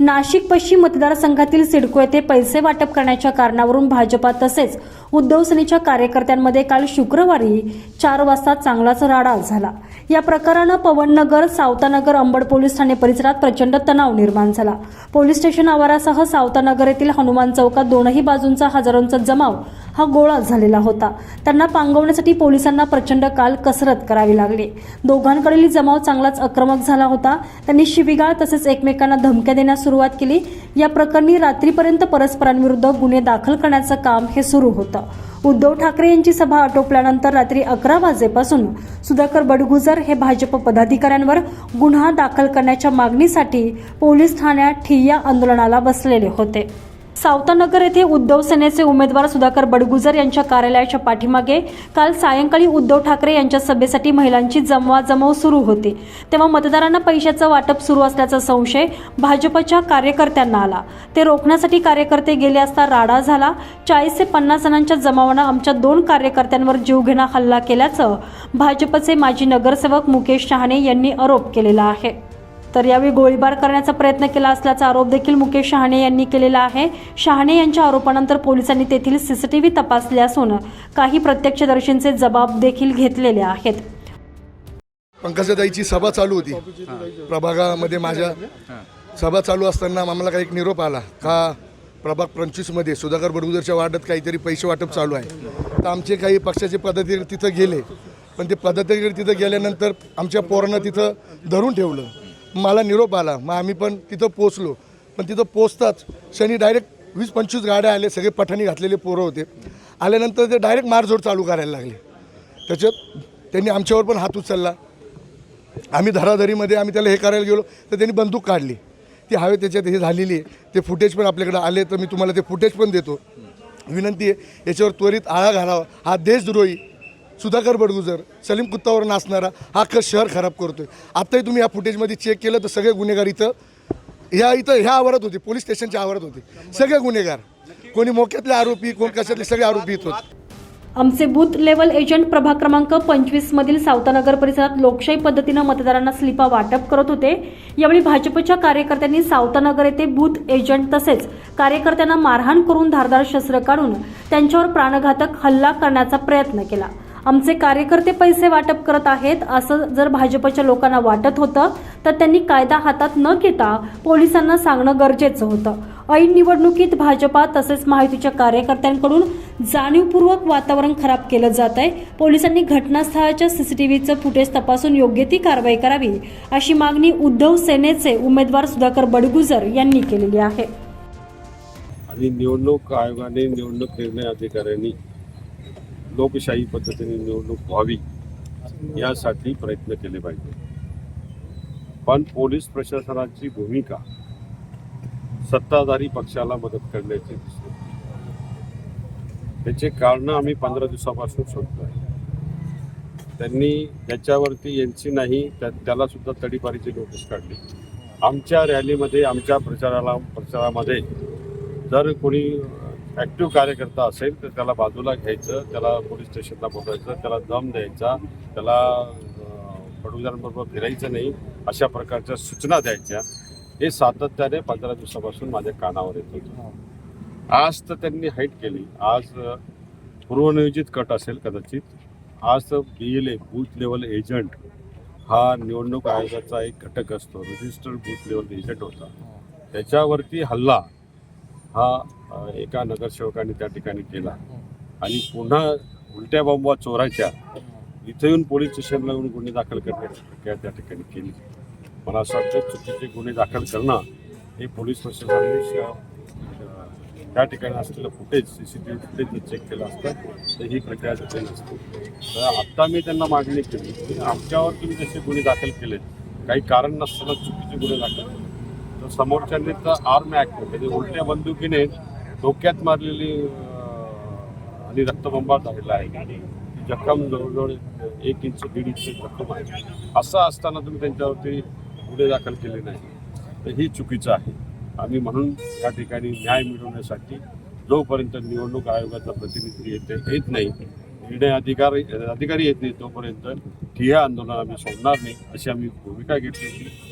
नाशिक पश्चिम मतदारसंघातील सिडको येथे पैसे वाटप करण्याच्या कारणावरून भाजपा तसेच उद्धव सेनेच्या कार्यकर्त्यांमध्ये काल शुक्रवारी चार वाजता चांगलाच राडा झाला. या प्रकारानं पवननगर सावतानगर अंबड पोलीस ठाणे परिसरात प्रचंड तणाव निर्माण झाला. पोलीस स्टेशन आवारासह सावतानगर येथील हनुमान चौकात दोनही बाजूंचा हजारोंचा जमाव हा गोळा झालेला होता. त्यांना पांगवण्यासाठी पोलिसांना प्रचंड काल कसरत करावी लागली. दोघांकडील जमाव चांगलाच आक्रमक झाला होता. त्यांनी शिवीगाळ तसेच एकमेकांना धमक्या देण्यास सुरुवात केली. या प्रकरणी रात्रीपर्यंत परस्परांविरुद्ध गुन्हे दाखल करण्याचं काम हे सुरू होतं. उद्धव ठाकरे यांची सभा आटोपल्यानंतर रात्री अकरा वाजेपासून सुधाकर बडगुजर हे भाजप पदाधिकाऱ्यांवर गुन्हा दाखल करण्याच्या मागणीसाठी पोलीस ठाण्यात ठिय्या आंदोलनाला बसलेले होते. सावतानगर येथे उद्धव सेनेचे उमेदवार सुधाकर बडगुजर यांच्या कार्यालयाच्या पाठीमागे काल सायंकाळी उद्धव ठाकरे यांच्या सभेसाठी महिलांची जमवाजमव सुरू होती. तेव्हा मतदारांना पैशाचं वाटप सुरू असल्याचा संशय भाजपच्या कार्यकर्त्यांना आला. ते रोखण्यासाठी कार्यकर्ते गेले असता राडा झाला. चाळीस ते पन्नास जणांच्या जमावानं आमच्या दोन कार्यकर्त्यांवर जीवघेणा हल्ला केल्याचं भाजपचे माजी नगरसेवक मुकेश शहाणे यांनी आरोप केलेला आहे. तर यावेळी गोळीबार करण्याचा प्रयत्न केला असल्याचा आरोप देखील मुकेश शहाणे यांनी केलेला आहे. शहाणे यांच्या आरोपानंतर पोलिसांनी तेथील सीसीटीव्ही तपासले असून काही प्रत्यक्षदर्शींचे जबाब देखील घेतलेले आहेत. पंकजाताईची सभा चालू होती. प्रभागामध्ये माझ्या सभा चालू असताना आम्हाला काही एक निरोप आला का प्रभाग पंचवीसमध्ये सुधाकर बडगुजरच्या वार्डात काहीतरी पैसे वाटप चालू आहे. तर आमचे काही पक्षाचे पदाधिकारी तिथं गेले. पण ते पदाधिकारी तिथं गेल्यानंतर आमच्या पोरांना तिथं धरून ठेवलं. मला निरोप आला. मग आम्ही पण तिथं पोचलो पण तिथं पोचताच शनी डायरेक्ट वीस पंचवीस गाड्या आले सगळे पठाणी घातलेले पोरं होते. आल्यानंतर ते डायरेक्ट मारझोड चालू करायला लागले. त्याच्यात त्यांनी आमच्यावर पण हात उचलला. आम्ही धराधरीमध्ये आम्ही त्याला हे करायला गेलो. तर त्यांनी बंदूक काढली. ती हवे त्याच्यात हे झालेली आहे. ते फुटेज पण आपल्याकडे आले. तर मी तुम्हाला ते फुटेज पण देतो. विनंती आहे याच्यावर त्वरित आळा घालावा. हा देशद्रोही. सुधाकर बडगुजर सलीम कुत्तावर नाचणारा हा अख्खं शहर खराब करतोय. आत्ताही तुम्ही या फुटेजमध्ये चेक केलं तर सगळे गुन्हेगार इथं ह्या इथं ह्या आवारात होते पोलीस स्टेशनच्या आवारात होते. सगळे गुन्हेगार. कोणी मोक्यातले आरोपी कोण कशातले सगळे आरोपी इथं होते. आमचे बूथ लेवल एजंट प्रभाग क्रमांक पंचवीस मधील सावतानगर परिसरात लोकशाही पद्धतीनं मतदारांना स्लिपा वाटप करत होते. यावेळी भाजपच्या कार्यकर्त्यांनी सावतानगर येथे बूथ एजंट तसेच कार्यकर्त्यांना मारहाण करून धारदार शस्त्र काढून त्यांच्यावर प्राणघातक हल्ला करण्याचा प्रयत्न केला. आमचे कार्यकर्ते पैसे वाटप करत आहेत. असं जर भाजपच्या लोकांना वाटत होतं तर त्यांनी कायदा हातात न घेता पोलिसांना सांगणं गरजेचं होतं. ऐन निवडणुकीत भाजपा तसेच महायुतीच्या कार्यकर्त्यांकडून जाणीवपूर्वक वातावरण खराब केलं जात आहे. पोलिसांनी घटनास्थळाच्या सीसीटीव्हीचं फुटेज तपासून योग्य ती कारवाई करावी अशी मागणी उद्धव सेनेचे उमेदवार सुधाकर बडगुजर यांनी केलेली आहे. आणि निवडणूक आयोगाने निवडणूक निर्णय अधिकाऱ्यांनी लोकशाही पद्धतीने निवडणूक व्हावी यासाठी प्रयत्न केले पाहिजे. पण पोलीस प्रशासनाची भूमिका सत्ताधारी पक्षाला मदत करण्याची दिसते. त्याचे कारण आम्ही पंधरा दिवसापासून शोधतोय. त्यांनी त्याच्यावरती यांची नाही त्या त्याला सुद्धा तडीपारीची नोटीस काढली. आमच्या रॅलीमध्ये आमच्या प्रचाराला प्रचारामध्ये जर कोणी ॲक्टिव्ह कार्यकर्ता असेल तर त्याला बाजूला घ्यायचं त्याला पोलीस स्टेशनला बोलायचं त्याला दम द्यायचा त्याला पडूजांबरोबर फिरायचं नाही अशा प्रकारच्या सूचना द्यायच्या. हे सातत्याने पंधरा दिवसापासून माझ्या कानावर येत होतं. आज तर त्यांनी हाईट केली. आज पूर्वनियोजित कट असेल कदाचित. आज B L A booth level agent हा निवडणूक आयोगाचा एक घटक असतो. रजिस्टर्ड बूथ लेवल एजंट होता. त्याच्यावरती हल्ला हा एका नगरसेवकाने त्या ठिकाणी केला. आणि पुन्हा उलट्या बॉम्बा चोराच्या इथे येऊन पोलीस स्टेशनला येऊन गुन्हे दाखल करण्याची प्रक्रिया त्या ठिकाणी केली. मला असं वाटतं चुकीचे गुन्हे दाखल करणं हे पोलीस प्रशासनाने त्या ठिकाणी असलेलं footage C C T V footage check केलं असतं तर ही प्रक्रिया तिथे नसते. तर आत्ता मी त्यांना मागणी केली की आमच्यावर तुम्ही जसे गुन्हे दाखल केलेत काही कारण नसताना चुकीचे गुन्हे दाखल केले तर समोरच्यांनी तर आर्म ॲक्ट म्हणजे उलट्या बंदुकीने डोक्यात मारलेली आणि रक्तबंबाळ झालेला आहे जखम जवळजवळ एक इंच दीड इंच जखम आहे. असं असताना तुम्ही त्यांच्यावरती गुन्हे दाखल केले नाही. तर ही चुकीचं आहे. आम्ही म्हणून या ठिकाणी न्याय मिळवण्यासाठी जोपर्यंत निवडणूक आयोगाचा प्रतिनिधी येते येत नाही निर्णय अधिकारी अधिकारी येत नाही तोपर्यंत ठिय्या आंदोलन आम्ही सोडणार नाही अशी आम्ही भूमिका घेतली होती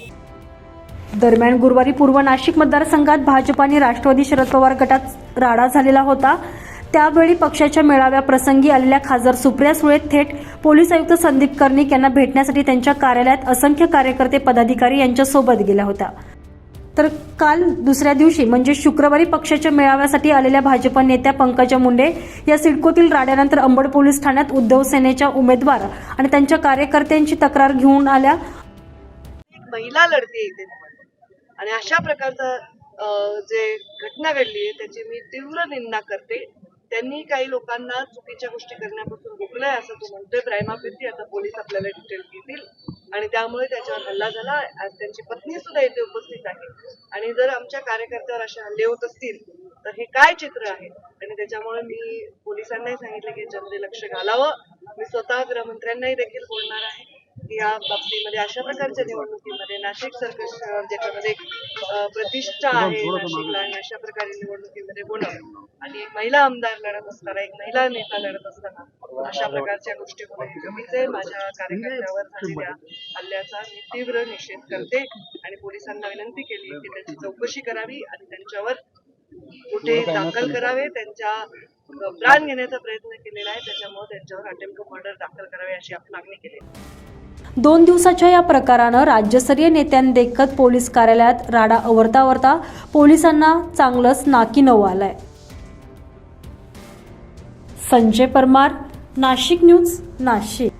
दरम्यान गुरुवारी पूर्व नाशिक मतदारसंघात भाजप आणि राष्ट्रवादी शरद पवार गटात राडा झालेला होता. त्यावेळी पक्षाच्या मेळाव्या प्रसंगी आलेल्या खासदार सुप्रिया सुळे थेट पोलीस आयुक्त संदीप कर्णिक यांना भेटण्यासाठी त्यांच्या कार्यालयात असंख्य कार्यकर्ते पदाधिकारी यांच्यासोबत गेल्या होत्या. तर काल दुसऱ्या दिवशी म्हणजे शुक्रवारी पक्षाच्या मेळाव्यासाठी आलेल्या भाजप नेत्या पंकजा मुंडे या सिडकोतील राड्यानंतर अंबड पोलीस ठाण्यात उद्धव सेनेच्या उमेदवार आणि त्यांच्या कार्यकर्त्यांची तक्रार घेऊन आल्या. महिला लढते आणि अशा प्रकारचं जे घटना घडली आहे त्याची मी तीव्र निंदा करते. त्यांनी काही लोकांना चुकीच्या गोष्टी करण्यापासून रोखलंय असं तो म्हणतोय. प्रायमापेती आता पोलीस आपल्याला डिटेल घेतील. आणि त्यामुळे त्याच्यावर हल्ला झाला. आज त्यांची पत्नी सुद्धा इथे उपस्थित आहे. आणि जर आमच्या कार्यकर्त्यावर असे हल्ले होत असतील तर हे काय चित्र आहे? आणि त्याच्यामुळे मी पोलिसांनाही सांगितलं की याच्यामध्ये लक्ष घालावं. मी स्वतः गृहमंत्र्यांनाही देखील बोलणार आहे. या बाबतीमध्ये अशा प्रकारच्या निवडणुकीमध्ये नाशिक सारखं शहर ज्याच्यामध्ये प्रतिष्ठा आहे नाशिकला आणि अशा प्रकारे निवडणुकीमध्ये होणं आणि एक महिला आमदार लढत असताना एक महिला नेता लढत असताना अशा प्रकारच्या गोष्टी होणं माझ्या कार्यकर्त्यावर झालेल्या हल्ल्याचा मी तीव्र निषेध करते आणि पोलिसांना विनंती केली की त्याची चौकशी करावी आणि त्यांच्यावर कुठे दाखल करावे त्यांच्या प्राण घेण्याचा प्रयत्न केलेला आहे त्याच्यामुळे त्यांच्यावर अटेम्प्ट मर्डर दाखल करावे अशी आपण मागणी केली. दोन दिवसाच्या या प्रकारानं राज्यस्तरीय नेत्यांदेखत पोलीस कार्यालयात राडा अवरता अवरता पोलिसांना चांगलंच नाकी नऊ आलंय. संजय परमार नाशिक न्यूज नाशिक.